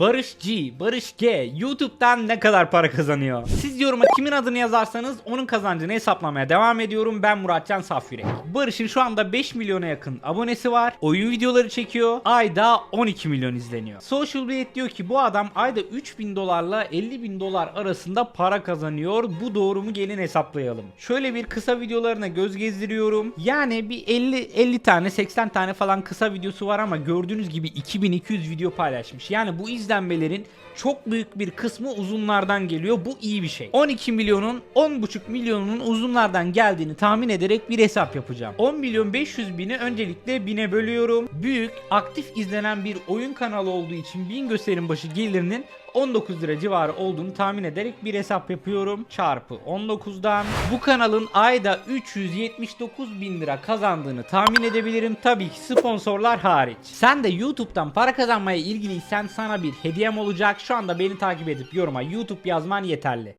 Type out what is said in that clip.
Barış G, Barış G YouTube'dan ne kadar para kazanıyor? Siz yoruma kimin adını yazarsanız onun kazancını hesaplamaya devam ediyorum. Ben Muratcan Safyürek. Barış'ın şu anda 5 milyona yakın abonesi var. Oyun videoları çekiyor. Ayda 12 milyon izleniyor. Social Blade diyor ki bu adam ayda 3000 dolarla 50 bin dolar arasında para kazanıyor. Bu doğru mu gelin hesaplayalım. Şöyle bir kısa videolarına göz gezdiriyorum. Yani bir 50 50 tane 80 tane falan kısa videosu var ama gördüğünüz gibi 2200 video paylaşmış. Yani bu izlenmelerin çok büyük bir kısmı uzunlardan geliyor. Bu iyi bir şey. 12 milyonun 10,5 milyonunun uzunlardan geldiğini tahmin ederek bir hesap yapacağım. 10 milyon 500 bini öncelikle bine bölüyorum. Büyük, aktif izlenen bir oyun kanalı olduğu için 1000 gösterim başı gelirinin 19 lira civarı olduğunu tahmin ederek bir hesap yapıyorum. Çarpı 19'dan. Bu kanalın ayda 379 bin lira kazandığını tahmin edebilirim. Tabii ki sponsorlar hariç. Sen de YouTube'dan para kazanmaya ilgiliysen sana bir hediyem olacak. Şu anda beni takip edip yoruma YouTube yazman yeterli.